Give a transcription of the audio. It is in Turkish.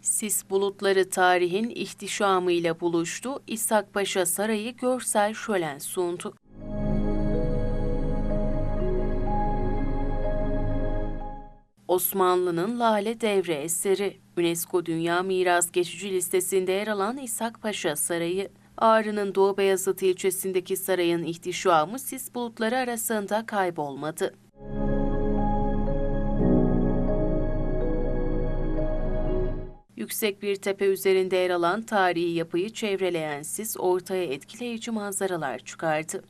Sis bulutları tarihin ihtişamıyla buluştu, İshak Paşa Sarayı görsel şölen sundu. Osmanlı'nın Lale Devre eseri, UNESCO Dünya Miras Geçici Listesi'nde yer alan İshak Paşa Sarayı, Ağrı'nın Doğu Beyazıt ilçesindeki sarayın ihtişamı sis bulutları arasında kaybolmadı. Yüksek bir tepe üzerinde yer alan tarihi yapıyı çevreleyen sis ortaya etkileyici manzaralar çıkardı.